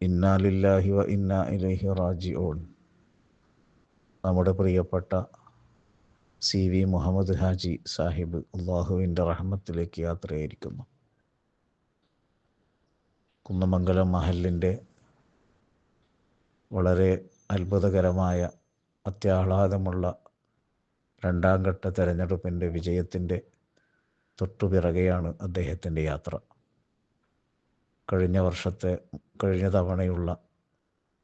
ഇന്നാലില്ലാഹി വ ഇന്ന ഇലൈഹി റാജിഊൻ. നമ്മുടെ പ്രിയപ്പെട്ട സി വി മുഹമ്മദ് ഹാജി സാഹിബ് അള്ളാഹുവിന്റെ റഹ്മത്തിലേക്ക് യാത്രയായിരിക്കുന്നു. കുന്നമംഗലം മഹലിന്റെ വളരെ അത്ഭുതകരമായ അത്യാഹ്ലാദമുള്ള രണ്ടാം ഘട്ട തെരഞ്ഞെടുപ്പിന്റെ വിജയത്തിന്റെ തൊട്ടുപിറകെയാണ് അദ്ദേഹത്തിന്റെ യാത്ര. കഴിഞ്ഞ വർഷത്തെ കഴിഞ്ഞ തവണയുള്ള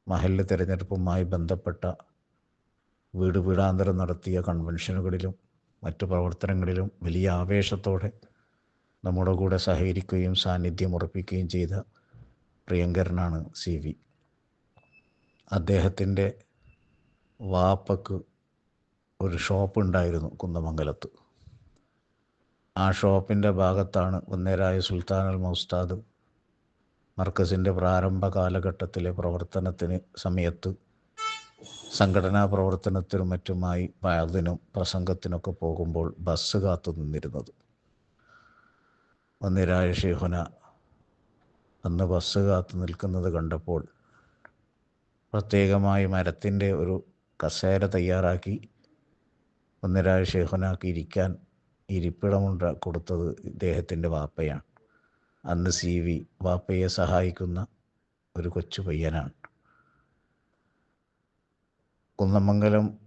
മഹല്ല് തിരഞ്ഞെടുപ്പുമായി ബന്ധപ്പെട്ട വീട് വീടാന്തരം നടത്തിയ കൺവെൻഷനുകളിലും മറ്റു പ്രവർത്തനങ്ങളിലും വലിയ ആവേശത്തോടെ നമ്മുടെ കൂടെ സഹകരിക്കുകയും സാന്നിധ്യം ഉറപ്പിക്കുകയും ചെയ്ത പ്രിയങ്കരനാണ് സി വി. അദ്ദേഹത്തിന്റെ വാപ്പക്ക് ഒരു ഷോപ്പ് ഉണ്ടായിരുന്നു കുന്ദമംഗലത്ത് ആ ഷോപ്പിന്റെ ഭാഗത്താണ് ഒന്നേരായ സുൽത്താനൽ മൗസ്താദ് മർക്കസിന്റെ പ്രാരംഭ കാലഘട്ടത്തിലെ പ്രവർത്തനത്തിന് സമയത്ത് സംഘടനാ പ്രവർത്തനത്തിനും മറ്റുമായി വയതിനും പ്രസംഗത്തിനൊക്കെ പോകുമ്പോൾ ബസ് കാത്തു നിന്നിരുന്നത്. ഒന്നിരായ ഷെയ്ഹുന അന്ന് ബസ് കാത്തു നിൽക്കുന്നത് കണ്ടപ്പോൾ പ്രത്യേകമായി മരത്തിന്റെ ഒരു കസേര തയ്യാറാക്കി ഒന്നിരായ ഷെയ്ഹുനാക്ക് ഇരിക്കാൻ ഇരിപ്പിടമുണ്ട കൊടുത്തത് ഇദ്ദേഹത്തിന്റെ വാപ്പയാണ്. അന്ന് സി വി വാപ്പയെ സഹായിക്കുന്ന ഒരു കൊച്ചു പയ്യനാണ്. കുന്നമംഗലം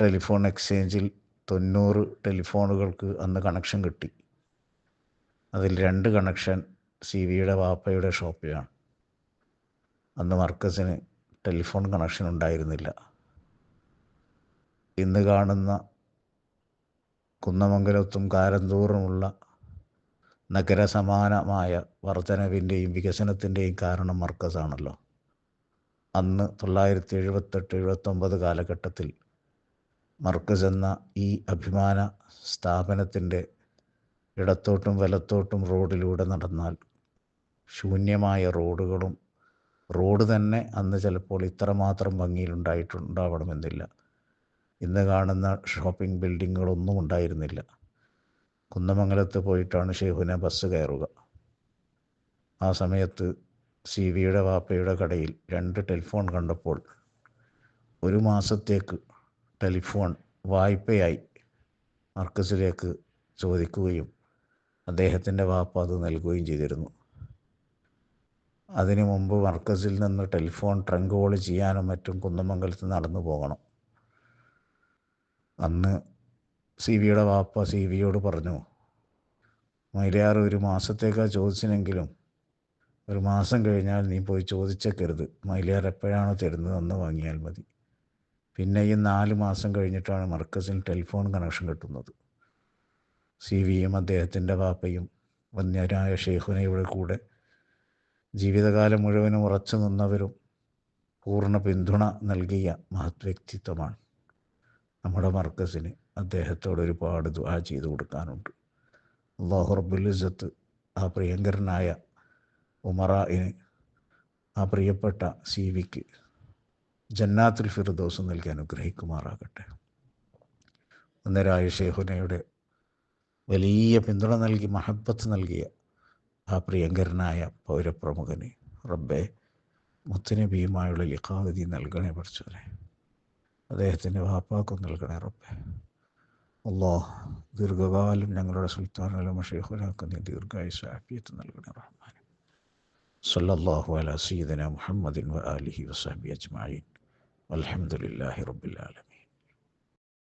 ടെലിഫോൺ എക്സ്ചേഞ്ചിൽ തൊണ്ണൂറ് ടെലിഫോണുകൾക്ക് അന്ന് കണക്ഷൻ കിട്ടി. അതിൽ രണ്ട് കണക്ഷൻ സി വിയുടെ വാപ്പയുടെ ഷോപ്പിലാണ്. അന്ന് മർക്കസിന് ടെലിഫോൺ കണക്ഷൻ ഉണ്ടായിരുന്നില്ല. ഇന്ന് കാണുന്ന കുന്നമംഗലത്തും കാരന്തൂറുമുള്ള നഗരസമാനമായ വർധനവിന്റെയും വികസനത്തിന്റെയും കാരണം മർക്കസാണല്ലോ. അന്ന് തൊള്ളായിരത്തി എഴുപത്തെട്ട് എഴുപത്തൊമ്പത് കാലഘട്ടത്തിൽ മർക്കസ് എന്ന ഈ അഭിമാന സ്ഥാപനത്തിന്റെ ഇടത്തോട്ടും വലത്തോട്ടും റോഡിലൂടെ നടന്നാൽ ശൂന്യമായ റോഡുകളും റോഡ് തന്നെ അന്ന് ചിലപ്പോൾ ഇത്രമാത്രം ഭംഗിയിലുണ്ടായിട്ടുണ്ടാവണമെന്നില്ല ഇന്ന് കാണുന്ന ഷോപ്പിംഗ് ബിൽഡിങ്ങുകളൊന്നും ഉണ്ടായിരുന്നില്ല. കുന്നമംഗലത്ത് പോയിട്ടാണ് ഷെയ്ഹുന ബസ് കയറുക. ആ സമയത്ത് സി വിയുടെ വാപ്പയുടെ കടയിൽ രണ്ട് ടെലിഫോൺ കണ്ടപ്പോൾ ഒരു മാസത്തേക്ക് ടെലിഫോൺ വായ്പയായി മർക്കസിലേക്ക് ചോദിക്കുകയും അദ്ദേഹത്തിന്റെ വാപ്പ അത് നൽകുകയും ചെയ്തിരുന്നു. അതിനു മുമ്പ് മർക്കസിൽ നിന്ന് ടെലിഫോൺ ട്രങ്ക് കോൾ ചെയ്യാനും മറ്റും കുന്നമംഗലത്ത് നടന്നു പോകണം. അന്ന് സി വിയുടെ വാപ്പ സി വിയോട് പറഞ്ഞു മൈലയാർ ഒരു മാസത്തേക്കാ ചോദിച്ചിനെങ്കിലും ഒരു മാസം കഴിഞ്ഞാൽ നീ പോയി ചോദിച്ചേക്കരുത്. മൈലയാർ എപ്പോഴാണോ തരുന്നത് അന്ന് വാങ്ങിയാൽ മതി. പിന്നെ ഈ നാല് മാസം കഴിഞ്ഞിട്ടാണ് മർക്കസിൽ ടെലിഫോൺ കണക്ഷൻ കിട്ടുന്നത്. സി വിയും അദ്ദേഹത്തിന്റെ വാപ്പയും വന്യരായ ഷെയ്ഖുനയുടെ കൂടെ ജീവിതകാലം മുഴുവനും ഉറച്ചു നിന്നവരും പൂർണ പിന്തുണ നൽകിയ മഹത് വ്യക്തിത്വമാണ് നമ്മുടെ മർക്കസിന് അദ്ദേഹത്തോട് ഒരുപാട് ദുആ ചെയ്തു കൊടുക്കാനുണ്ട്. അള്ളാഹു റബ്ബുലിസത്ത് ആ പ്രിയങ്കരനായ ഉമറായിന് ആ പ്രിയപ്പെട്ട സി വിക്ക് ജന്നാത്തുൽ ഫിർദോസ് നൽകി അനുഗ്രഹിക്കുമാറാകട്ടെ. ഒന്നരായ ഷെയ്ഹുനയുടെ വലിയ പിന്തുണ നൽകി മഹബത്ത് നൽകിയ ആ പ്രിയങ്കരനായ പൗരപ്രമുഖന് റബ്ബെ മുത്തനബിയുമായുള്ള ലിഖാവിധി നൽകണേ പഠിച്ചവരെ. അദ്ദേഹത്തിന്റെ വാപ്പാക്കും നൽകണേ റബ്ബെ. അള്ളാ ദീർഘകാലം ഞങ്ങളുടെ സുൽത്താനും ഷെയ്ഖുനാക്ക് നീ ദീർഘായുസ് ആഫിയത്ത് നൽകണേ റഹ്മാൻ സല്ലല്ലാഹു അല സീദന മുഹമ്മദിൻ വ ആലിഹി വസഹബി അജ്മായിൻ അലഹമുല്ലാഹി റബ്ബിൽ ആലമീൻ.